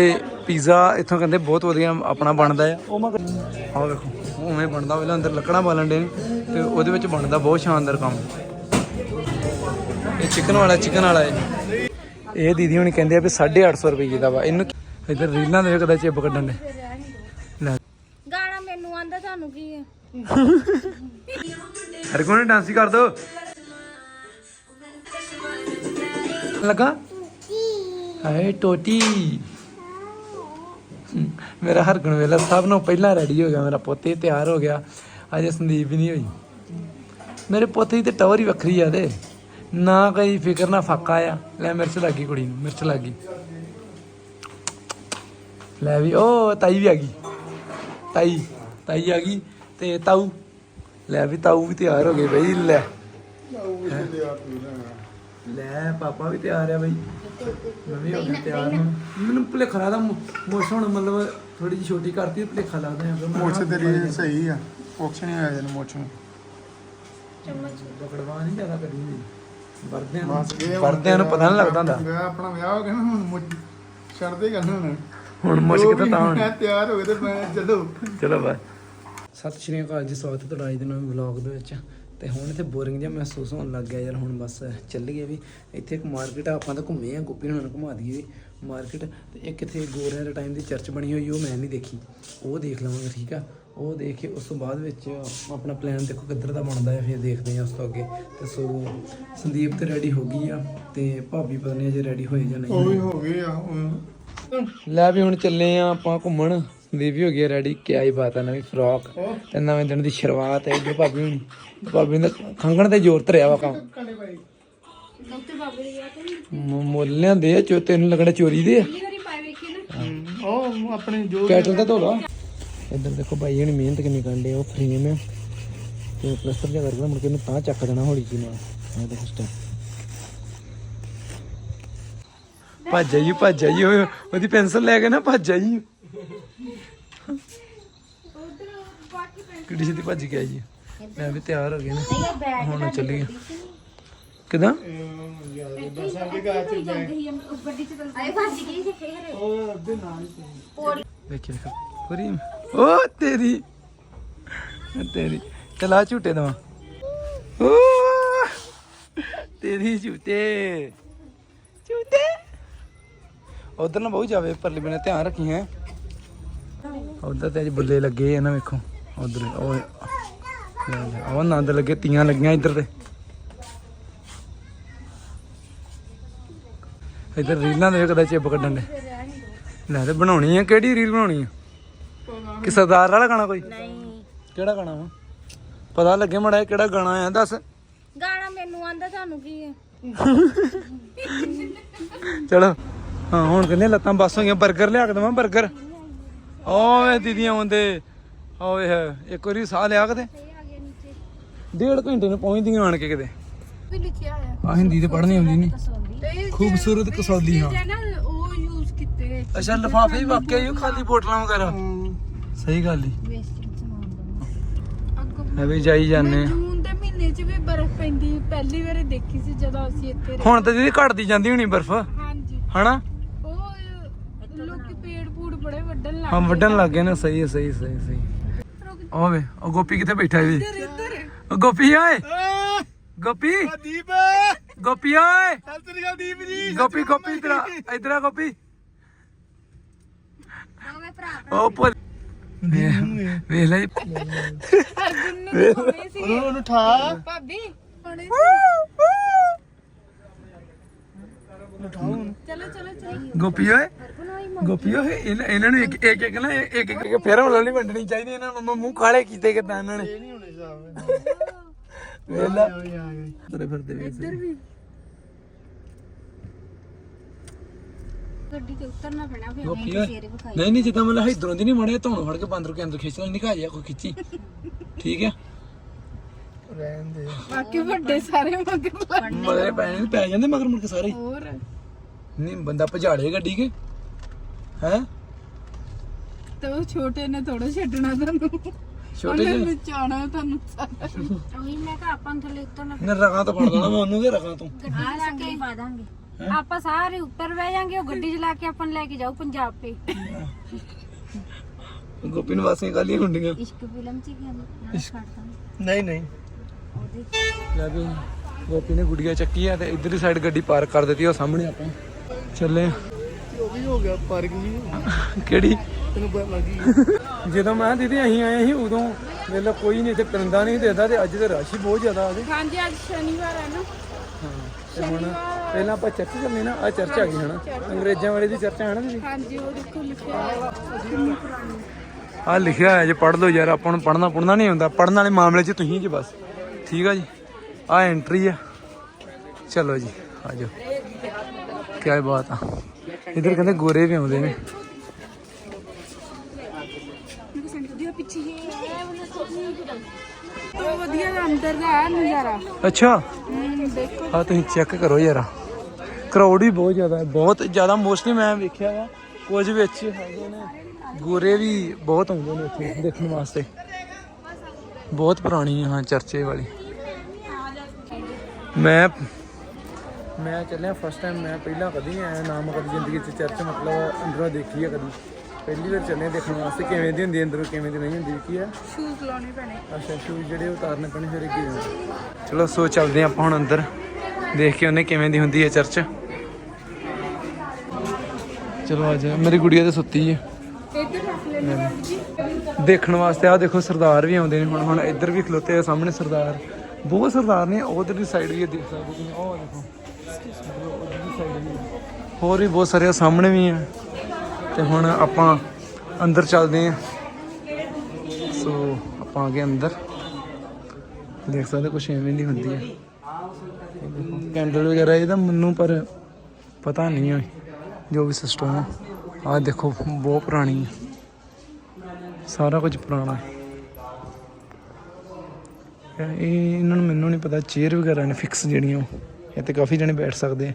ਤੇ ਪੀਜ਼ਾ ਇੱਥੋਂ ਕਹਿੰਦੇ ਬਹੁਤ ਵਧੀਆ ਆਪਣਾ ਬਣਦਾ ਆ। ਉਹ ਮੈਂ ਆਹ ਵੇਖੋ ਉਵੇਂ ਬਣਦਾ ਪਹਿਲਾਂ ਅੰਦਰ ਲੱਕੜਾਂ ਬਾਲਣ ਦੇ ਤੇ ਉਹਦੇ ਵਿੱਚ ਬਣਦਾ ਬਹੁਤ ਸ਼ਾਨਦਾਰ ਕੰਮ। ਇਹ ਚਿਕਨ ਵਾਲਾ ਚਿਕਨ ਵਾਲਾ ਹੈ ਇਹ ਦੀਦੀ ਹੁਣੀ ਕਹਿੰਦੇ ਆ ਵੀ 850 ਰੁਪਏ ਦਾ ਵਾ। ਇਹਨੂੰ ਇੱਧਰ ਰੀਲਾਂ ਦੇ ਕਦਾ ਚਿੱਬ ਕੱਢਣ ਦੇ ਲੈ। ਗਾਣਾ ਮੈਨੂੰ ਆਂਦਾ ਤੁਹਾਨੂੰ ਕੀ ਹੈ ਹਰ ਕੋਈ ਡਾਂਸ ਹੀ ਕਰ ਦੋ। ਲਗਾ? ਹਾਏ ਟੋਟੀ। ਮੇਰਾ ਹਰਗੁਣ ਵੇਲਾ ਸਭ ਨੂੰ ਪਹਿਲਾਂ ਰੈਡੀ ਹੋ ਗਿਆ ਮੇਰਾ ਪੁੱਤ ਹੀ ਤਿਆਰ ਹੋ ਗਿਆ। ਅਜੇ ਸੰਦੀਪ ਵੀ ਨਹੀਂ ਹੋਈ। ਮੇਰੇ ਪੁੱਤ ਦੀ ਤੇ ਟੌਰ ਹੀ ਵੱਖਰੀ ਆ ਦੇ ਨਾ ਕੋਈ ਫਿਕਰ ਨਾ ਫਾਕਾ ਆ। ਲੈ ਮਿਰਚ ਲੱਗੀ ਕੁੜੀ ਨੂੰ ਮਿਰਚ ਲੱਗੀ। ਲੈ ਵੀ ਉਹ ਤਾਈ ਵੀ ਆ ਗਈ। ਤਾਈ ਤਾਈ ਆ ਗਈ ਤੇ ਤਾਊ। ਲੈ ਵੀ ਤਾਊ ਵੀ ਤਿਆਰ ਹੋ ਗਏ ਬਈ ਲੈ। ਲੈ ਪਾਪਾ ਵੀ ਤਿਆਰ ਆ ਬਈ। ਮੈਂ ਵੀ ਹੋ ਗਿਆ ਤਿਆਰ ਹਾਂ ਮੈਨੂੰ ਭੁਲੇਖਾ ਲੱਗਦਾ ਮੋਸ਼ ਹੁਣ ਮਤਲਬ ਥੋੜੀ ਜਿਹੀ ਛੋਟੀ ਕਰਤੀ ਭੁਲੇਖਾ ਲੱਗਦਾ ਹੈ। ਮੁੱਛ ਤੇਰੀ ਸਹੀ ਆ। ਕੁਛ ਨਹੀਂ ਹੋਇਆ ਜਨ ਮੁੱਛ ਨੂੰ ਪਕੜਵਾ ਨਹੀਂ ਜ਼ਿਆਦਾ ਕਰੀ ਵਰਦਿਆਂ ਇਹ ਨੂੰ ਹੁਣ ਵਰਦਿਆਂ ਨੂੰ ਪਤਾ ਨਹੀਂ ਲੱਗਦਾ ਹੁੰਦਾ। ਵਿਆਹ ਆਪਣਾ ਵਿਆਹ ਹੋ ਗਿਆ ਨਾ ਹੁਣ ਮੁੱਛ ਛੱਡਦੇ ਗੱਲ ਹੁਣ ਹੁਣ ਮੁੱਛ ਕਿੱਥੋਂ ਤਾਂ ਹੁਣ ਮੈਂ ਤਿਆਰ ਹੋ ਗਏ ਤੇ ਮੈਂ ਚਲੋ। ਚਲੋ ਬਾਏ। ਸਤਿ ਸ਼੍ਰੀ ਅਕਾਲ ਜੀ ਸਵਾਗਤ ਹੈ ਤੁਹਾਡਾ ਅੱਜ ਦੇ ਨਵੇਂ ਵਲੌਗ ਦੇ ਵਿੱਚ। ਤੇ ਹੁਣ ਇੱਥੇ ਬੋਰਿੰਗ ਜਿਹਾ ਮਹਿਸੂਸ ਹੋਣ ਲੱਗ ਗਿਆ ਯਾਰ ਹੁਣ ਬਸ ਚੱਲ ਗਏ ਵੀ। ਇੱਥੇ ਇੱਕ ਮਾਰਕੀਟ ਆ ਆਪਾਂ ਤਾਂ ਘੁੰਮੇ ਆ ਗੋਪੀ ਹੁਣਾਂ ਨੂੰ ਘੁਮਾ ਦਈਏ ਵੀ ਮਾਰਕੀਟ ਤੇ ਇੱਕ ਇੱਥੇ ਗੋਰਿਆਂ ਦੇ ਟਾਈਮ ਦੀ ਚਰਚ ਬਣੀ ਹੋਈ ਉਹ ਮੈਂ ਨਹੀਂ ਦੇਖੀ। ਉਹ ਦੇਖ ਲਵਾਂਗੇ ਠੀਕ ਆ? ਉਹ ਦੇਖ ਕੇ ਉਸ ਤੋਂ ਬਾਅਦ ਵਿੱਚ ਆਪਣਾ ਪਲਾਨ ਦੇਖੋ ਕਿੱਧਰ ਦਾ ਬਣਦਾ ਹੈ ਫਿਰ ਦੇਖਦੇ ਹਾਂ ਉਸ ਤੋਂ ਅੱਗੇ। ਤੇ ਸੋ ਸੰਦੀਪ ਤੇ ਰੈਡੀ ਹੋ ਗਈ ਆ ਤੇ ਭਾਬੀ ਪਤਾ ਨਹੀਂ ਅਜੇ ਰੈਡੀ ਹੋਏ ਜਾਂ ਨਹੀਂ ਉਹ ਵੀ ਹੋ ਗਏ ਆ ਲੈ ਵੀ ਹੁਣ ਚੱਲੇ ਆ ਆਪਾਂ ਘੁੰਮਣ। ਵੀ ਹੋ ਗਈ ਰੈਡੀ ਕਿਆ ਹੀ ਬਾਤ ਹੈ ਨਵੀਂ ਫਰੋਕ ਤੇ ਨਵੇਂ ਦਿਨ ਦੀ ਸ਼ੁਰੂਆਤ ਹੈ ਜੋ ਭਾਬੀ ਹੁਣੀ ਭਾਬੀ ਨੇ ਖੰਗਣ ਤੇ ਜ਼ੋਰ ਧਰਿਆ ਵਾ ਕੰਮ। ਮ- ਮੁੱਲ ਲਿਆਂਦੇ ਆ ਚੋ ਤੈਨੂੰ ਲੱਗਣਾ ਚੋਰੀ ਦੇ ਆ। ਉਹ ਆਪਣੇ ਜੋ ਕੈਟਲ ਤਾਂ ਧੋਲਾ। ਇੱਧਰ ਦੇਖੋ ਭਾਈ ਹਣੀ ਮਿਹਨਤ ਕਿੰਨੀ ਕਰਦੇ ਉਹ ਫਰੇਮ ਹੈ ਤੇ ਪਲਸਟਰ ਜਿਹਾ ਕਰਕੇ ਨਾ ਮੁੜ ਕੇ ਇਹਨੂੰ ਤਾਂ ਚੱਕ ਦੇਣਾ ਹੌਲੀ ਜੀ ਨਾਲ। ਇਹ ਦੇਖੋ ਸਟੈਪ ਭੱਜ ਆਈ ਭੱਜ ਆਈ ਉਹ- ਉਹਦੀ ਪੈਨਸਲ ਲੈ ਕੇ ਨਾ ਭੱਜ ਆਈ। ਕਿੱਡੀ ਸਿੱਧੀ ਭੱਜ ਕੇ ਆਈ। ਮੈਂ ਵੀ ਤਿਆਰ ਹੋ ਗਿਆ ਨਾ। ਹੁਣ ਚੱਲੀਏ। ਕਿਦਾਂ? ਦੇਖੀ ਦੇਖੋ। ਪੂਰੀ ਓ ਤੇਰੀ। ਤੇਰੀ। ਚਲਾ ਝੂਟੇ ਦਵਾ। ਓ ਤੇਰੀ ਝੂਟੇ। ਝੂਟੇ। ਉਧਰ ਨਾ ਬਹੁ ਜਾਵੇ ਪਰਲੀ ਬਨੇ ਧਿਆਨ ਰੱਖੀ ਹੈ। ਉਧਰ ਤੇ ਅੱਜ ਬੁੱਲੇ ਲੱਗੇ ਆ ਨਾ ਵੇਖੋ ਉਧਰ ਉਹ ਉਹ ਆਨੰਦ ਲੱਗੇ ਤੀਆਂ ਲੱਗੀਆਂ ਇੱਧਰ ਤੇ। ਇੱਧਰ ਰੀਲਾਂ ਦੇ ਕਦਾ ਚਿੱਬ ਕੱਢਣ ਦੇ। ਲੈ ਤੇ ਬਣਾਉਣੀ ਆ ਕਿਹੜੀ ਰੀਲ ਬਣਾਉਣੀ ਆ? ਕਿ ਸਰਦਾਰ ਵਾਲਾ ਗਾਣਾ ਕੋਈ? ਨਹੀਂ ਕਿਹੜਾ ਗਾਣਾ ਵਾ? ਪਤਾ ਲੱਗੇ ਮੜਾ ਕਿਹੜਾ ਗਾਣਾ ਆ ਦੱਸ। ਗਾਣਾ ਮੈਨੂੰ ਆਂਦਾ ਤੁਹਾਨੂੰ ਕੀ ਹੈ ਚਲੋ। ਹਾਂ ਹੁਣ ਕਹਿੰਦੇ ਲੱਤਾਂ ਬਸ ਹੋ ਗਈਆਂ 버ਗਰ ਲਿਆ ਕੇ ਦਵਾਂ 버ਗਰ ਓਏ ਦੀਦੀਆਂ ਆਉਂਦੇ ਓਏ ਹੈ ਇੱਕ ਵਾਰੀ ਸਾਹ ਲਿਆ ਕਿਤੇ ਡੇਢ ਘੰਟੇ ਨੂੰ ਪਹੁੰਚਦੀਆਂ ਆਣ ਕੇ ਕਿਤੇ। ਵੀ ਲਿਖਿਆ ਆ ਆ ਹਿੰਦੀ ਤੇ ਪੜ੍ਹਨੀ ਆਉਂਦੀ ਨਹੀਂ ਖੂਬਸੂਰਤ ਕਸੌਲੀ ਹਾਂ। ਉਹ ਯੂਜ਼ ਕੀਤੇ। ਅੱਛਾ ਲਫਾਫੇ ਵੀ ਵਾਕਿਆ ਉਹ ਖਾਲੀ ਬੋਟਲਾਂ ਵਗੈਰਾ। ਸਹੀ ਗੱਲ ਹੀ ਐ ਵੀ ਜਾਈ ਜਾਂਦੇ ਆ। ਜੂਨ ਦੇ ਮਹੀਨੇ 'ਚ ਵੀ ਬਰਫ਼ ਪੈਂਦੀ ਪਹਿਲੀ ਵਾਰੀ ਦੇਖੀ ਸੀ ਜਦੋਂ ਅਸੀਂ ਇੱਥੇ ਰਹੇ। ਹੁਣ ਤਾਂ ਦੀਦੀ ਘਟਦੀ ਜਾਂਦੀ ਹੋਣੀ ਬਰਫ਼। ਹਾਂਜੀ। ਹਨਾ? ਬੜੇ ਵੱਢਣ ਲੱਗ ਹਾਂ ਵੱਢਣ ਲੱਗ ਗਏ ਨਾ ਸਹੀ ਹੈ ਸਹੀ ਸਹੀ ਸਹੀ ਓਵੇ ਉਹ ਗੋਪੀ ਕਿੱਥੇ ਬੈਠਾ ਵੀ ਇੱਧਰ ਉਹ ਗੋਪੀ ਓਏ। ਗੋਪੀ? ਦੀਪ ਗੋਪੀ ਓਏ ਸਤਿ ਸ੍ਰੀ ਅਕਾਲ ਦੀਪ ਜੀ ਗੋਪੀ ਗੋਪੀ ਇਧਰ ਆ ਇਧਰ ਆ ਗੋਪੀ। ਮੈਂ ਭਰਾ ਉਹ ਪੁੱਤ ਵੇਖ ਲੈ ਅਰਜੁਨ ਨੇ ਉਹਨੂੰ ਠਾ ਭਾਬੀ ਪਾਉਣੇ ਚਲੋ ਚਲੋ ਚਲੋ। ਗੋਪੀ ਓਏ ਗੋਪੀ ਓਏ ਇਹਨਾਂ ਇਹਨਾਂ ਨੂੰ ਇੱਕ ਇੱਕ ਇੱਕ ਨਾ ਇੱਕ ਇੱਕ ਫੇਰ ਵਾਲਾ ਨਹੀਂ ਵੰਡਣੀ ਚਾਹੀਦੀ ਇਹਨਾਂ ਨੂੰ ਮੂੰਹ ਕਾਲੇ ਕੀਤੇ ਕਿਦਾਂ ਇਹਨਾਂ ਨੇ। ਇਹ ਨਹੀਂ ਹੋਣੇ ਸਾਹਿਬ ਵੇਖ ਲੈ ਓਏ ਆ ਗਏ। ਤੁਰੇ ਫਿਰਦੇ ਵੇਖ ਇੱਧਰ ਵੀ। ਗੱਡੀ ਤੇ ਉਤਰਨਾ ਪੈਣਾ ਫਿਰ ਗੋਪੀ ਓਏ ਨਹੀਂ ਨਹੀਂ ਜਿੱਦਾਂ ਮਤਲਬ ਇਧਰੋਂ ਦੀ ਨਹੀਂ ਮੜੇ ਧੋਣ ਫੜ ਕੇ ਬੰਦਰ ਕੇ ਅੰਦਰ ਖਿੱਚ ਲੈ ਨਿਕਾ ਜਾ ਕੋਈ ਖਿੱਚੀ। ਠੀਕ ਹੈ ਰਹਿਣ ਦੇ ਬਾਕੀ ਵੱਡੇ ਸਾਰੇ ਮਗਰ ਲੱਗ ਮਗਰੇ ਪੈ ਜਾਂਦੇ ਪੈ ਜਾਂਦੇ ਮਗਰ ਮੁੜ ਕੇ ਸਾਰੇ? ਹੋਰ? ਨਹੀਂ ਬੰਦਾ ਭਜਾੜੇ ਗੱਡੀ ਕੇ? ਹੈ? ਤੇ ਉਹ ਛੋਟੇ ਨੇ ਥੋੜਾ ਛੱਡਣਾ ਤੁਹਾਨੂੰ। ਛੋਟੇ ਉਹਨੇ ਜਿਹੇ? ਨਚਾਣਾ ਤੁਹਾਨੂੰ ਸਾਰਾ। ਉਹੀ ਮੈਂ ਕਿਹਾ ਆਪਾਂ ਨੂੰ ਥੱਲੇ ਉਤਰਨਾ ਨੇ ਰਗਾਂ ਤੋਂ ਫੜ ਲੈਣਾ ਮੈਂ ਉਹਨੂੰ ਦੇ ਰਗਾਂ ਤੋਂ? ਗੱਡੀ ਲਾ ਕੇ ਪਾ ਦਾਂਗੇ। ਆਪਾਂ ਸਾਰੇ ਉੱਪਰ ਬਹਿ ਜਾਾਂਗੇ ਉਹ ਗੱਡੀ ਚਲਾ ਕੇ ਆਪਾਂ ਨੂੰ ਲੈ ਕੇ ਜਾਊ ਪੰਜਾਬ ਤੇ। ਗੋਪੀ ਨੂੰ ਵਾਸੀਆਂ ਗਾਲੀਆਂ ਹੁੰਦੀਆਂ? ਇਸ਼ਕ ਫਿਲਮ ਚ ਕੀ ਹੁੰਦਾ ਨਹੀਂ ਨਹੀਂ। ਲੈ ਵੀ ਗੋਪੀ ਨੇ ਗੁੜੀਆ ਚੱਕੀ ਆ ਤੇ ਇਧਰਲੀ ਸਾਈਡ ਗੱਡੀ ਪਾਰਕ ਕਰ ਦਿੱਤੀ ਉਹ ਸਾਹਮਣੇ ਆਪਾਂ। ਚੱਲੇ ਆ। ਉਹ ਵੀ ਹੋ ਗਿਆ ਪਾਰਕ ਵੀ। ਕਿਹੜੀ? ਤੈਨੂੰ ਪਤਾ ਲੱਗ ਗਈ ਜਦੋਂ ਮੈਂ ਦੀਦੀ ਅਸੀਂ ਆਏ ਸੀ ਉਦੋਂ ਵੇਲੇ ਕੋਈ ਨਹੀਂ ਇੱਥੇ ਪਰਿੰਦਾ ਨਹੀਂ ਦੇਦਾ ਤੇ ਅੱਜ ਤੇ ਰਸ਼ ਹੀ ਬਹੁਤ ਜ਼ਿਆਦਾ ਆ ਗਈ ਹਾਂਜੀ ਅੱਜ ਸ਼ਨੀਵਾਰ ਹੈ ਨਾ। ਹੁਣ ਪਹਿਲਾਂ ਆਪਾਂ ਚਰਚ ਚੱਲੇ ਨਾ ਆ ਚਰਚ ਆ ਗਈ ਹਨਾ? ਅੰਗਰੇਜ਼ਾਂ ਵਾਲੇ ਦੀ ਚਰਚ ਹੈ ਨਾ ਦੀਦੀ? ਹਾਂਜੀ ਉਹ ਦੇਖੋ ਲਿਖਿਆ ਆ ਲਿਖਿਆ ਹੋਇਆ ਜੇ ਪੜ੍ਹ ਲਓ ਯਾਰ ਆਪਾਂ ਨੂੰ ਪੜ੍ਹਨਾ ਪੜ੍ਹਨਾ ਨਹੀਂ ਹੁੰਦਾ ਪੜ੍ਹਨ ਵਾਲੇ ਮਾਮਲੇ 'ਚ ਤੁਸੀਂ ਜੀ ਬਸ। ਠੀਕ ਆ ਜੀ? ਆ ਐਂਟਰੀ ਆ। ਚਲੋ ਜੀ ਆ ਜਾਓ। ਕੀ ਬਾਤ ਆ। ਇਧਰ ਕਹਿੰਦੇ ਗੋਰੇ ਵੀ ਆਉਂਦੇ ਨੇ। ਪਿੱਛੇ ਵਧੀਆ ਦਾ ਅੰਦਰ ਦਾ ਹੈ ਨਜ਼ਾਰਾ ਅੱਛਾ। ਹਮ, ਦੇਖੋ ਆ ਤੁਸੀਂ ਚੈੱਕ ਕਰੋ ਯਾਰ। ਕਰਾਊਡ ਵੀ ਬਹੁਤ ਜ਼ਿਆਦਾ ਹੈ। ਬਹੁਤ ਜ਼ਿਆਦਾ ਮੋਸਟਲੀ ਮੈਂ ਵੇਖਿਆ ਵਾ ਕੁਝ ਵਿੱਚ ਹੈਗੇ ਨੇ। ਗੋਰੇ ਵੀ ਬਹੁਤ ਆਉਂਦੇ ਨੇ ਇੱਥੇ ਦੇਖਣ ਵਾਸਤੇ। ਬਹੁਤ ਪੁਰਾਣੀ ਹਾਂ ਚਰਚੇ ਵਾਲੀ। ਮੈਂ ਮੈਂ ਚੱਲਿਆ ਫਸਟ ਟਾਈਮ ਮੈਂ ਪਹਿਲਾਂ ਕਦੀ ਨਹੀਂ ਆਇਆ ਨਾ ਮੈਂ ਕਦੀ ਜ਼ਿੰਦਗੀ 'ਚ ਚਰਚ ਮਤਲਬ ਅੰਦਰੋਂ ਦੇਖੀ ਹੈ ਕਦੀ। ਪਹਿਲੀ ਵਾਰ ਚੱਲੇ ਦੇਖਣ ਵਾਸਤੇ ਕਿਵੇਂ ਦੀ ਹੁੰਦੀ ਹੈ ਅੰਦਰੋਂ ਕਿਵੇਂ ਦੀ ਨਹੀਂ ਹੁੰਦੀ ਕੀ ਆ? ਸ਼ੂਜ਼ ਲਾਉਣੇ ਪੈਣੇ। ਅੱਛਾ ਸ਼ੂਜ਼ ਜਿਹੜੇ ਉਤਾਰਨੇ ਪੈਣੇ ਫਿਰ ਅੱਗੇ ਜਾਣਾ ਚਲੋ ਸੋ ਚੱਲਦੇ ਹਾਂ ਆਪਾਂ ਹੁਣ ਅੰਦਰ। ਦੇਖ ਕੇ ਉਹਨੇ ਕਿਵੇਂ ਦੀ ਹੁੰਦੀ ਹੈ ਚਰਚ। ਚਲੋ ਅੱਜ ਮੇਰੀ ਗੁੜੀਆ ਤੇ ਸੁੱਤੀ ਹੈ। ਇੱਧਰ ਰੱਖ ਲੈਣੇ ਜੀ ਦੇਖਣ ਵਾਸਤੇ ਆ ਦੇਖੋ ਸਰਦਾਰ ਵੀ ਆਉਂਦੇ ਨੇ ਹੁਣ ਹੁਣ ਇੱਧਰ ਵੀ ਖਲੋਤੇ ਆ ਸਾਹਮਣੇ ਸਰਦਾਰ। ਬਹੁਤ ਸਰਦਾਰ ਨੇ ਉਧਰ ਦੀ ਸਾਈਡ ਵੀ ਇਹ ਦੇਖ ਸਕਦੇ ਤੁਸੀਂ ਉਹ ਦੇਖੋ। ਉਧਰ ਸਾਈਡ ਵੀ ਹੋਰ ਵੀ ਬਹੁਤ ਸਾਰੇ ਸਾਹਮਣੇ ਵੀ ਆ। ਤੇ ਹੁਣ ਆਪਾਂ ਅੰਦਰ ਚੱਲਦੇ ਆ। ਸੋ ਆਪਾਂ ਆ ਗਏ ਅੰਦਰ। ਦੇਖ ਸਕਦੇ ਕੁਛ ਐਵੇਂ ਨਹੀਂ ਹੁੰਦੀ ਹੈ। ਕੈਂਡਲ ਵਗੈਰਾ ਇਹਦਾ ਮੈਨੂੰ, ਪਰ ਪਤਾ ਨਹੀਂ ਹੈ ਜੋ ਵੀ ਸਿਸਟਮ ਹੈ ਆ ਦੇਖੋ, ਬਹੁਤ ਪੁਰਾਣੀ ਹੈ ਸਾਰਾ ਕੁਝ ਪੁਰਾਣਾ। ਹੈ ਇਹ ਇਹਨਾਂ ਨੂੰ ਮੈਨੂੰ ਨਹੀਂ ਪਤਾ ਚੇਅਰ ਵਗੈਰਾ ਨੇ ਫਿਕਸ ਜਿਹੜੀਆਂ ਉਹ। ਇੱਥੇ ਕਾਫੀ ਜਣੇ ਬੈਠ ਸਕਦੇ ਆ।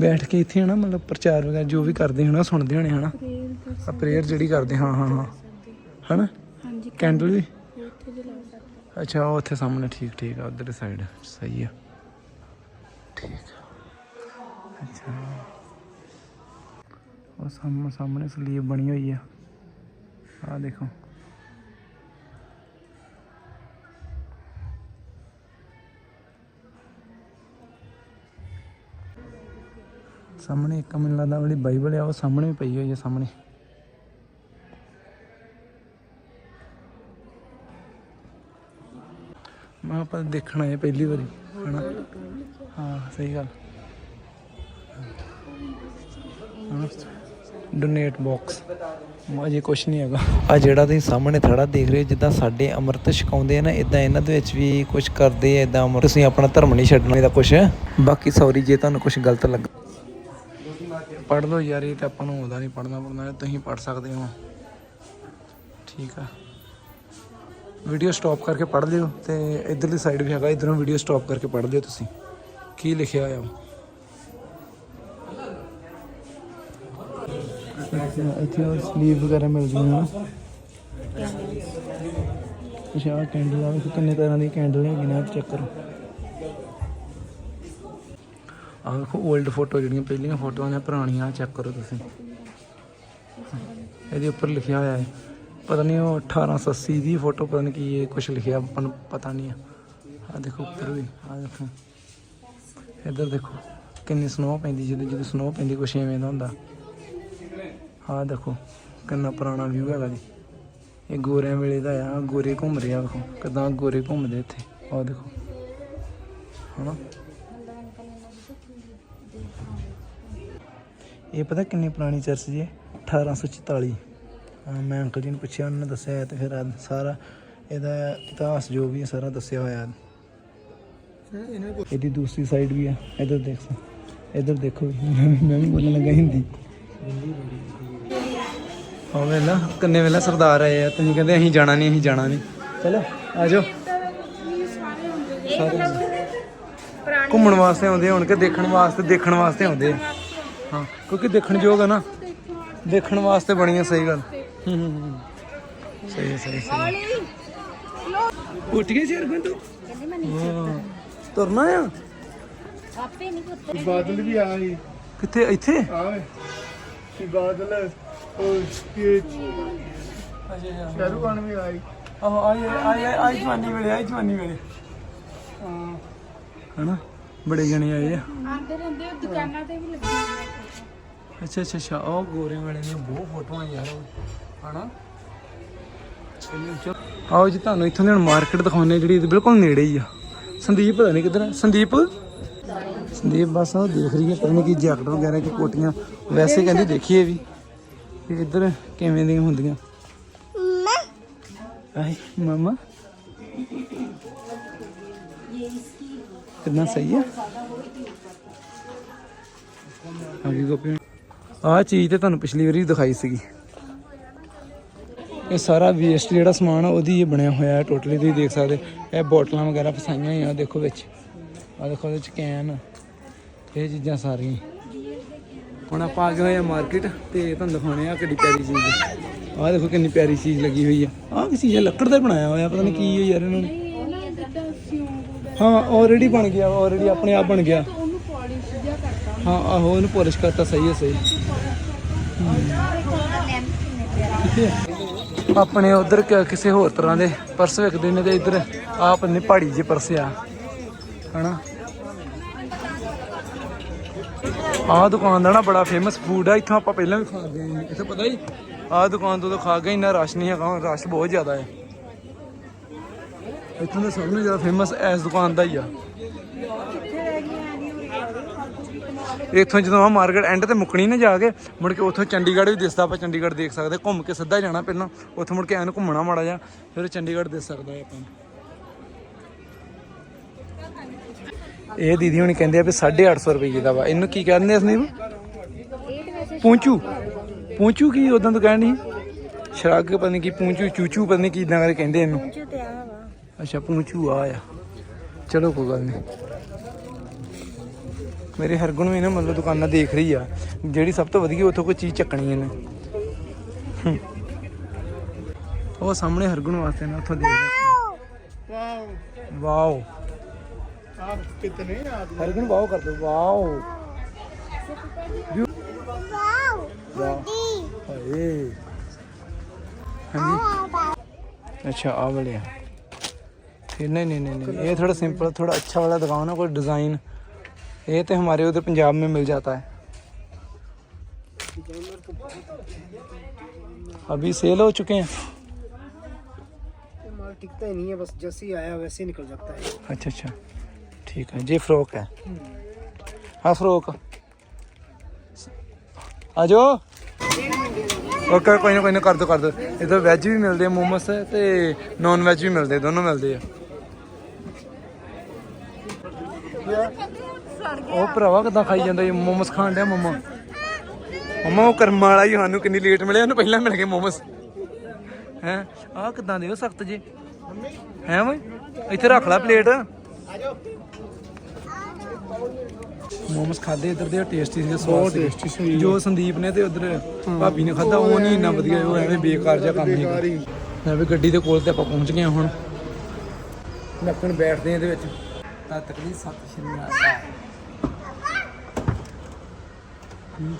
ਬੈਠ ਕੇ ਇੱਥੇ ਹਨਾ ਮਤਲਬ ਪ੍ਰਚਾਰ ਵਗੈਰਾ ਜੋ ਵੀ ਕਰਦੇ ਹਨਾ ਸੁਣਦੇ ਹੋਣੇ ਹਨਾ। ਆ ਪ੍ਰੇਅਰ ਜਿਹੜੀ ਕਰਦੇ ਹਾਂ ਹਾਂ ਹਾਂ। ਹਨਾ? ਹਾਂਜੀ ਕੈਂਡਲ ਵੀ? ਅੱਛਾ ਉਹ ਉੱਥੇ ਸਾਹਮਣੇ ਠੀਕ ਠੀਕ ਆ ਉਧਰ ਸਾਈਡ ਸਹੀ ਆ। ਠੀਕ ਆ। ਅੱਛਾ। ਉਹ ਸਾਹਮਣੇ ਸਾਹਮਣੇ ਸਲੀਬ ਬਣੀ ਹੋਈ ਆ। ਆ ਦੇਖੋ। ਸਾਹਮਣੇ ਇੱਕ ਮੈਨੂੰ ਲੱਗਦਾ ਵਾਲੀ ਬਾਈਬਲ ਆ, ਉਹ ਸਾਹਮਣੇ ਪਈ ਹੋਈ ਹੈ ਸਾਹਮਣੇ। ਮੈਂ ਆਪਾਂ ਦੇਖਣ ਆਏ ਪਹਿਲੀ ਵਾਰੀ, ਹਨਾ? ਹਾਂ, ਸਹੀ ਗੱਲ। ਡੋਨੇਟ ਬਾਕਸ ਅਜੇ ਕੁਛ ਨਹੀਂ ਹੈਗਾ। ਆ ਜਿਹੜਾ ਤੁਸੀਂ ਸਾਹਮਣੇ ਥੜਾ ਦੇਖ ਰਹੇ ਹੋ, ਜਿੱਦਾਂ ਸਾਡੇ ਅੰਮ੍ਰਿਤ ਛਕਾਉਂਦੇ ਆ ਨਾ ਇਦਾਂ ਇਹਨਾਂ ਦੇ ਵਿੱਚ ਵੀ ਕੁਝ ਕਰਦੇ ਆ ਇਦਾਂ ਅੰਮ੍ਰਿਤ। ਤੁਸੀਂ ਆਪਣਾ ਧਰਮ ਨਹੀਂ ਛੱਡਣਾ, ਇਹਦਾ ਕੁਝ ਬਾਕੀ ਸੌਰੀ ਜੇ ਤੁਹਾਨੂੰ ਕੁਝ ਗਲਤ ਲੱਗ ਪੜ੍ਹ ਲਓ ਯਾਰ, ਇਹ ਤਾਂ ਆਪਾਂ ਨੂੰ ਆਉਂਦਾ ਨਹੀਂ ਪੜ੍ਹਨਾ ਪੜ੍ਹਨਾ ਤੁਸੀਂ ਪੜ੍ਹ ਸਕਦੇ ਹੋ। ਠੀਕ ਆ। ਵੀਡੀਓ ਸਟਾਪ ਕਰਕੇ ਪੜ੍ਹ ਲਿਓ ਤੇ ਇਧਰਲੀ ਸਾਈਡ ਵੀ ਹੈਗਾ, ਇਧਰੋਂ ਵੀਡੀਓ ਸਟਾਪ ਕਰਕੇ ਪੜ੍ਹ ਲਿਓ ਤੁਸੀਂ। ਕੀ ਲਿਖਿਆ ਹੋਇਆ? ਵਾ। ਇੱਥੇ ਉਹ ਸਲੀਵ ਵਗੈਰਾ ਮਿਲਦੀਆਂ ਹਨ ਅੱਛਾ, ਆਹ ਕੈਂਡਲ ਆ ਕਿੰਨੇ ਤਰ੍ਹਾਂ ਦੀ ਕੈਂਡਲ ਹੈਗੀਆਂ ਨਾ ਚੈੱਕ ਕਰੋ। ਆਹ ਵੇਖੋ 올ਡ ਫੋਟੋ ਜਿਹੜੀਆਂ ਪਹਿਲੀਆਂ ਫੋਟੋਆਂ ਨੇ, ਪੁਰਾਣੀਆਂ ਚੈੱਕ ਕਰੋ ਤੁਸੀਂ। ਇਹਦੇ ਉੱਪਰ ਲਿਖਿਆ ਹੋਇਆ ਹੈ। ਪਤਾ ਨਹੀਂ ਉਹ 1880 ਦੀ ਫੋਟੋ ਪਤਾ ਨਹੀਂ ਕੀ ਇਹ ਕੁਝ ਲਿਖਿਆ, ਆਪਾਂ ਨੂੰ ਪਤਾ ਨਹੀਂ ਆ। ਆ ਦੇਖੋ ਉੱਪਰ ਵੀ ਆ ਦੇਖੋ। ਇੱਧਰ ਦੇਖੋ, ਕਿੰਨੀ ਸਨੋ ਪੈਂਦੀ, ਜਦੋਂ ਜਦੋਂ ਸਨੋ ਪੈਂਦੀ, ਕੁਛ ਐਵੇਂ ਦਾ ਹੁੰਦਾ। ਆ ਦੇਖੋ, ਕਿੰਨਾ ਪੁਰਾਣਾ ਵਿਊ ਹੈਗਾ ਜੀ। ਇਹ ਗੋਰਿਆਂ ਵੇਲੇ ਦਾ ਆ, ਗੋਰੇ ਘੁੰਮ ਰਿਹਾ ਵੇਖੋ ਕਿਦਾਂ ਗੋਰੇ ਘੁੰਮਦੇ ਇੱਥੇ। ਆ ਦੇਖੋ। ਹਨਾ? ਇਹ ਪਤਾ ਕਿੰਨੀ ਪੁਰਾਣੀ ਚਰਚ ਜੀ? ਹੈ? 1844 ਹਾਂ, ਮੈਂ ਅੰਕਲ ਜੀ ਨੂੰ ਪੁੱਛਿਆ ਉਹਨਾਂ ਨੇ ਦੱਸਿਆ ਤੇ ਫਿਰ ਸਾਰਾ ਇਹਦਾ ਇਤਿਹਾਸ ਜੋ ਵੀ ਹੈ ਸਾਰਾ ਦੱਸਿਆ ਹੋਇਆ। ਇਹਦੀ ਦੂਸਰੀ ਸਾਈਡ ਵੀ ਹੈ। ਇਧਰ ਦੇਖੋ ਇਧਰ ਦੇਖੋ ਮੈਂ ਵੀ- ਬੋਲਣ ਲੱਗਾ ਹਿੰਦੀ। ਹਾਂ ਵੇਲਾ ਕੰਨੇ ਵੇਲਾ ਸਰਦਾਰ ਆਏ ਆ। ਤੁਸੀਂ ਕਹਿੰਦੇ ਅਸੀਂ ਜਾਣਾ ਨਹੀਂ ਅਸੀਂ ਜਾਣਾ ਨਹੀਂ। ਚਲੋ ਆ ਜਾਓ। ਘੁੰਮਣ ਵਾਸਤੇ ਆਉਂਦੇ ਹੁਣ ਕਿ ਦੇਖਣ ਵਾਸਤੇ ਦੇਖਣ ਵਾਸਤੇ ਆਉਂਦੇ ਆ। ਹਾਂ ਕਿਉਂਕਿ ਦੇਖਣ ਯੋਗ ਆ ਨਾ। ਦੇਖਣ ਵਾਸਤੇ ਬਣੀ ਆ ਸਹੀ ਗੱਲ। ਹੂੰ ਹੂੰ ਹੂੰ। ਸਹੀ ਹੈ, ਸਹੀ ਸਹੀ ਉੱਠ ਗਏ ਸ਼ੇਰ ਬੰਦੂ ਹਾਂ। ਤੁਰਨਾ ਆ? ਆਪੇ ਨਹੀਂ ਪੁੱਤ ਬਾਦਲ ਵੀ ਆ ਗਏ। ਕਿੱਥੇ ਇੱਥੇ? ਆਵੇ। ਕੀ ਬਾਦਲ ਉਹ ਕੀ ਸ਼ਾਹਰੁਖ ਖਾਨ ਵੀ ਆਈ ਆਹ ਆਈ ਆਈ ਆਈ ਜਵਾਨੀ ਵੇਲੇ ਆਈ ਜਵਾਨੀ ਵੇਲੇ। ਹਾਂ। ਹਨਾ? ਬੜੇ ਜਣੇ ਆਏ ਆ। ਆਂਦੇ ਰਹਿੰਦੇ ਉਹ ਦੁਕਾਨਾਂ ਤੇ ਵੀ ਲੱਗੇ ਹੋਏ ਆ। ਅੱਛਾ ਅੱਛਾ ਅੱਛਾ ਉਹ ਗੋਰੇ ਵਾਲੇ ਦੀਆਂ ਬਹੁਤ ਫੋਟੋਆਂ ਯਾਰ। ਹਨਾ? ਆਓ ਜੀ ਤੁਹਾਨੂੰ ਇੱਥੋਂ ਦੀ ਮਾਰਕੀਟ ਦਿਖਾਉਣੇ ਜਿਹੜੀ ਬਿਲਕੁਲ ਨੇੜੇ ਹੀ ਆ। ਸੰਦੀਪ ਪਤਾ ਨਹੀਂ ਕਿੱਧਰ ਹੈ ਸੰਦੀਪ? ਸੰਦੀਪ ਬਸ ਉਹ ਦੇਖ ਰਹੀ ਹੈ ਪਤਾ ਨਹੀਂ ਕੀ ਜੈਕਟ ਵਗੈਰਾ ਕੀ ਕੋਟੀਆਂ। ਵੈਸੇ ਕਹਿੰਦੀ ਦੇਖੀਏ ਵੀ ਕਿ ਇੱਧਰ ਕਿਵੇਂ ਦੀਆਂ ਹੁੰਦੀਆਂ। ਆਏ ਮਮਾ। ਕਿੰਨਾ ਸਹੀ ਹੈ ਵੀ ਗੋਪੀ। ਆਹ ਚੀਜ਼ ਤੇ ਤੁਹਾਨੂੰ ਪਿਛਲੀ ਵਾਰੀ ਦਿਖਾਈ ਸੀਗੀ। ਇਹ ਸਾਰਾ ਵੇਸਟ ਜਿਹੜਾ ਸਮਾਨ ਆ, ਉਹਦੀ ਇਹ ਬਣਿਆ ਹੋਇਆ ਹੈ ਟੋਟਲੀ ਤੁਸੀਂ ਦੇਖ ਸਕਦੇ ਇਹ ਬੋਟਲਾਂ ਵਗੈਰਾ ਫਸਾਈਆਂ ਹੋਈਆਂ ਦੇਖੋ ਵਿੱਚ। ਆ ਦੇਖੋ, ਉਹਦੇ ਚ ਕੈਨ ਇਹ ਚੀਜ਼ਾਂ ਸਾਰੀਆਂ। ਹੁਣ ਆਪਾਂ ਆ ਗਏ ਹੋਏ ਆ ਮਾਰਕੀਟ ਤੇ ਤੁਹਾਨੂੰ ਦਿਖਾਉਣੇ ਆ ਕਿੱਡੀ ਪਿਆਰੀ ਚੀਜ਼ ਆ। ਦੇਖੋ ਕਿੰਨੀ ਪਿਆਰੀ ਚੀਜ਼ ਲੱਗੀ ਹੋਈ ਆ। ਆਹ ਕੀ ਚੀਜ਼ ਆ, ਲੱਕੜ ਦਾ ਬਣਾਇਆ ਹੋਇਆ, ਪਤਾ ਨਹੀਂ ਕੀ ਹੈ ਯਾਰ ਇਹਨਾਂ ਨੇ। ਹਾਂ ਆਲਰੇਡੀ ਬਣ ਗਿਆ ਆਲਰੇਡੀ ਆਪਣੇ ਆਪ ਬਣ ਗਿਆ। ਹਾਂ, ਆਹੋ, ਉਹਨੂੰ ਪੋਲਿਸ਼ ਕਰਤਾ, ਸਹੀ ਹੈ ਸਹੀ। ਆਪਣੇ ਉਧਰ ਕਿਸੇ ਹੋਰ ਤਰ੍ਹਾਂ ਦੇ ਪਰਸ ਵਿਕਦੇ ਨੇ ਤੇ ਇੱਧਰ ਆਪ ਨੇ ਪਹਾੜੀ ਜਿਹੇ ਪਰਸ ਆ, ਹਨਾ? ਆਹ ਦੁਕਾਨ ਦਾ ਨਾ ਬੜਾ ਫੇਮਸ ਫੂਡ ਆ, ਇੱਥੋਂ ਆਪਾਂ ਪਹਿਲਾਂ ਵੀ ਖਾ ਗਏ ਇੱਥੇ ਪਤਾ ਹੀ? ਆਹ ਦੁਕਾਨ ਤੋਂ ਤਾਂ ਖਾ ਗਏ, ਇੰਨਾ ਰਸ਼ ਨਹੀਂ ਹੈਗਾ, ਹੁਣ ਰਸ਼ ਬਹੁਤ ਜ਼ਿਆਦਾ ਹੈ। ਇੱਥੋਂ ਦਾ ਸਭ ਤੋਂ ਜ਼ਿਆਦਾ ਫੇਮਸ ਇਸ ਦੁਕਾਨ ਦਾ ਹੀ ਆ। ਇੱਥੋਂ ਜਦੋਂ ਆ ਮਾਰਕੀਟ ਐਂਡ ਤੇ ਮੁੱਕਣੀ ਨਾ ਜਾ ਕੇ ਮੁੜ ਕੇ ਉੱਥੋਂ ਚੰਡੀਗੜ੍ਹ ਵੀ ਦਿਸਦਾ ਆਪਾਂ ਚੰਡੀਗੜ੍ਹ ਦੇਖ ਸਕਦੇ ਘੁੰਮ ਕੇ ਸਿੱਧਾ ਜਾਣਾ ਪਹਿਲਾਂ ਉੱਥੋਂ ਮੁੜ ਕੇ ਐਨ ਘੁੰਮਣਾ ਮਾੜਾ ਜਾ ਫਿਰ ਚੰਡੀਗੜ੍ਹ ਦਿਸ ਸਕਦਾ ਹੈ ਆਪਾਂ। ਇਹ ਦੀਦੀ ਹੁਣੀ ਕਹਿੰਦੇ ਆ ਵੀ 850 ਰੁਪਏ ਦਾ ਵਾ। ਇਹਨੂੰ ਕੀ ਕਹਿੰਦੇ ਸੰਦੀਪ? ਪੂੰਚੂ। ਪੂੰਚੂ ਕੀ ਉਦੋਂ ਤੋਂ ਕਹਿਣ ਨਹੀਂ ਸ਼ਰਾਗ ਪਤਾ ਨਹੀਂ ਕੀ ਪੂੰਚੂ ਚੂਚੂ ਪਤਾ ਨਹੀਂ ਕੀ ਇਦਾਂ ਕਰਕੇ ਕਹਿੰਦੇ ਇਹਨੂੰ। ਅੱਛਾ ਪੂੰਚੂ ਆ ਆ। ਚਲੋ ਕੋਈ ਗੱਲ ਨਹੀਂ ਮੇਰੇ ਹਰਗੁਣ ਵੀ ਨਾ ਮਤਲਬ ਦੁਕਾਨਾਂ ਦੇਖ ਰਹੀ ਆ। ਜਿਹੜੀ ਸਭ ਤੋਂ ਵਧੀਆ ਉੱਥੋਂ ਕੋਈ ਚੀਜ਼ ਚੱਕਣੀ ਇਹਨੇ। ਉਹ ਸਾਹਮਣੇ ਹਰਗੁਣ ਵਾਸਤੇ ਨਾ ਉੱਥੋਂ ਦੇਖ ਰਿਹਾ ਵਾਓ। ਵਾਓ ਆਪ ਕਿਤਨੇ ਆਦਮੀ ਹਰਗੁਣ ਵਾਓ ਕਰ ਦੋ ਵਾਓ। ਵਾਓ। ਗੁੱਡੀ ਹਾਏ। ਹਾਂਜੀ। ਅੱਛਾ ਆ ਵਾਲੇ ਆ। ਨਹੀਂ ਨਹੀਂ ਨਹੀਂ ਇਹ ਥੋੜਾ ਸਿੰਪਲ ਥੋੜਾ ਅੱਛਾ ਵਾਲਾ ਦਿਖਾਓ ਨਾ ਕੋਈ ਡਿਜ਼ਾਈਨ ये तो हमारे उधर पंजाब में मिल जाता है अभी सेल हो चुके हैं माल टिकता ही नहीं है बस जैसे ही आया वैसे ही निकल जाता है अच्छा अच्छा ठीक है जी फ्रॉक है हाँ फ्रॉक ਆ ਜਾਓ ਓਕੇ ਕੋਈ ਨਾ ਕੋਈ ਨਾ ਕਰ ਦੋ ਕਰ ਦੋ ਇਧਰ ਵੈਜ ਵੀ ਮਿਲਦੇ ਆ ਮੋਮੋਸ ਤੇ ਨਾਨ ਵੈਜ ਵੀ ਮਿਲਦੇ ਆ, ਦੋਨੋਂ ਮਿਲਦੇ ਆ ਉਹ ਭਰਾਵਾ ਕਿਦਾਂ ਖਾਈ ਜਾਂਦਾ ਇਹ ਮੋਮੋਸ ਖਾਣ ਡਿਆ ਮਮਾ। ਮਮਾ ਉਹ ਕਰਮਾਂ ਵਾਲਾ ਹੀ ਸਾਨੂੰ ਕਿੰਨੀ ਲੇਟ ਮਿਲਿਆ ਉਹਨੂੰ ਪਹਿਲਾਂ ਮਿਲ ਗਏ ਮੋਮੋਸ। ਹੈ? ਆਹ ਕਿਦਾਂ ਦੇ ਉਹ ਸਖਤ ਜੇ? ਹੈ ਓਏ? ਇੱਥੇ ਰੱਖ ਲੈ ਪਲੇਟ ਮੋਮੋਸ ਖਾਦੇ ਇੱਧਰ ਦੇ ਟੇਸਟੀ ਸੀ ਬਹੁਤ tasty ਸੀ। ਜੋ ਸੰਦੀਪ ਨੇ ਤੇ ਉਧਰ ਭਾਬੀ ਨੇ ਖਾਦਾ ਉਹ ਨਹੀਂ ਇੰਨਾ ਵਧੀਆ ਉਹ ਐਵੇਂ ਬੇਕਾਰ ਜਿਹਾ ਕੰਮ ਨਹੀਂ। ਮੈਂ ਵੀ ਗੱਡੀ ਦੇ ਕੋਲ ਤੇ ਆਪਾਂ ਪਹੁੰਚ ਗਏ ਹੁਣ। ਨੱਕਣ ਬੈਠਦੇ ਹਾਂ ਇਹਦੇ ਵਿੱਚ। ਤਾਂ ਤਕਲੀ ਸੱਤ ਸ਼੍ਰੀ ਅਕਾਲ। ਹਮ।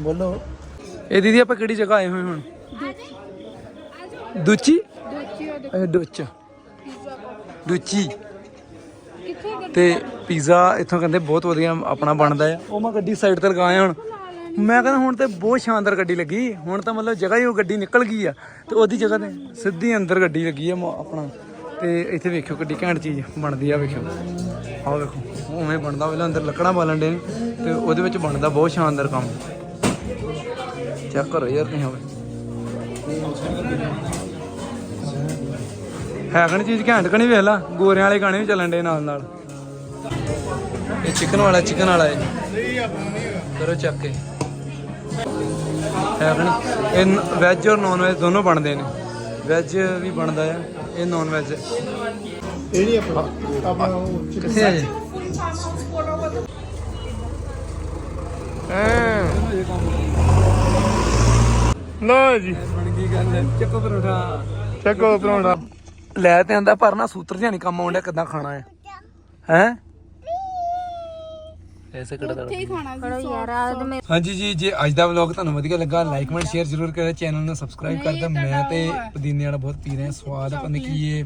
ਬੋਲੋ। ਇਹ ਦੀਦੀ, ਆਪਾਂ ਕਿਹੜੀ ਜਗ੍ਹਾ ਆਏ ਹੋਏ ਹੁਣ? ਦੁੱਚੀ? ਇਹ ਦੁੱਚ। ਦੁੱਚੀ। ਤੇ ਪੀਜ਼ਾ ਇੱਥੋਂ ਕਹਿੰਦੇ ਬਹੁਤ ਵਧੀਆ ਆਪਣਾ ਬਣਦਾ ਆ। ਉਹ ਮੈਂ ਗੱਡੀ ਸਾਈਡ ਤੇ ਲਗਾਇਆ ਹੁਣ। ਮੈਂ ਕਹਿੰਦਾ ਹੁਣ ਤੇ ਬਹੁਤ ਸ਼ਾਨਦਾਰ ਗੱਡੀ ਲੱਗੀ। ਹੁਣ ਤਾਂ ਮਤਲਬ ਜਗ੍ਹਾ ਹੀ ਉਹ ਗੱਡੀ ਨਿਕਲ ਗਈ ਆ। ਤੇ ਉਹਦੀ ਜਗ੍ਹਾ ਤੇ ਸਿੱਧੀ ਅੰਦਰ ਗੱਡੀ ਲੱਗੀ ਆ ਆਪਣਾ। ਤੇ ਇੱਥੇ ਵੇਖਿਓ ਕਿੱਡੀ ਘੈਂਟ ਚੀਜ਼ ਬਣਦੀ ਆ, ਵੇਖਿਓ। ਆਹ ਵੇਖੋ, ਉਵੇਂ ਬਣਦਾ, ਪਹਿਲਾਂ ਅੰਦਰ ਲੱਕੜਾਂ ਬਾਲਣ ਦੇ ਨੇ, ਤੇ ਉਹਦੇ ਵਿੱਚ ਬਣਦਾ ਬਹੁਤ ਸ਼ਾਨਦਾਰ ਕੰਮ। ਚੈੱਕ ਕਰੋ ਯਾਰ ਤੁਸੀਂ ਹੋਵੇ ਹੈਗਣ ਚੀਜ਼ ਘੈਂਟ ਕਣੀ ਵੇਖ ਲਾ, ਗੋਰਿਆਂ ਵਾਲੇ ਗਾਣੇ ਵੀ ਚੱਲਣ ਡੇ ਨਾਲ ਨਾਲ। ਇਹ ਚਿਕਨ ਵਾਲਾ ਚਿਕਨ ਵਾਲਾ ਹੈ ਕਰੋ ਚੱਕ ਕੇ ਹੈਗਣ ਇਹ ਵੈਜ ਔਰ ਨਾਨ ਵੈਜ ਦੋਨੋਂ ਬਣਦੇ ਨੇ। ਵੈਜ ਵੀ ਬਣਦਾ ਆ ਇਹ ਨਾਨ ਵੈਜ ਇਹ ਨਹੀਂ ਆਪਣਾ ਆਪਣਾ ਉਹ chicken ਕਿੱਥੇ ਆ ਜੀ? ਬਣ ਗਈ ਗੱਲ ਚੱਕੋ ਪਰੋਠਾ। ਚੱਕੋ ਪਰੌਂਠਾ। ਲੈ ਤੇ ਆਂਦਾ ਪਰ ਨਾ ਸੂਤਰ ਜਿਹਾ ਨਹੀਂ ਕੰਮ ਆਉਂਦਾ ਕਿਦਾਂ ਖਾਣਾ ਹੈ ਹੈ? ਐਸੇ ਕਿਹੜਾ ਉੱਥੇ ਹੀ ਖਾਣਾ ਸੀ ਕਰੋ ਯਾਰ ਆਦ ਮੇ ਹਾਂਜੀ ਜੀ ਜੇ ਅੱਜ ਦਾ ਵਲੌਗ ਤੁਹਾਨੂੰ ਵਧੀਆ ਲੱਗਾ ਲਾਈਕ ਕਮੈਂਟ ਸ਼ੇਅਰ ਜ਼ਰੂਰ ਕਰਿਓ ਚੈਨਲ ਨੂੰ ਸਬਸਕ੍ਰਾਈਬ ਕਰ ਦਿਓ ਮੈਂ ਤੇ ਪੁਦੀਨੇ ਵਾਲਾ ਬਹੁਤ ਪੀ ਰਹੇ ਹਾਂ ਸਵਾਦ ਪਤਾ ਕੀ ਇਹ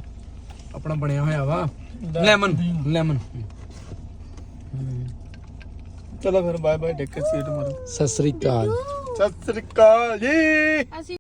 ਆਪਣਾ ਬਣਿਆ ਹੋਇਆ ਵਾ। ਲੈਮਨ ਲੈਮਨ ਚਲੋ ਫਿਰ bye bye take care seat ਮਾਰੋ ਸਤਿ ਸ੍ਰੀ ਅਕਾਲ। ਸਤਿ ਸ੍ਰੀ ਅਕਾਲ ਜੀ। ਅਸੀਂ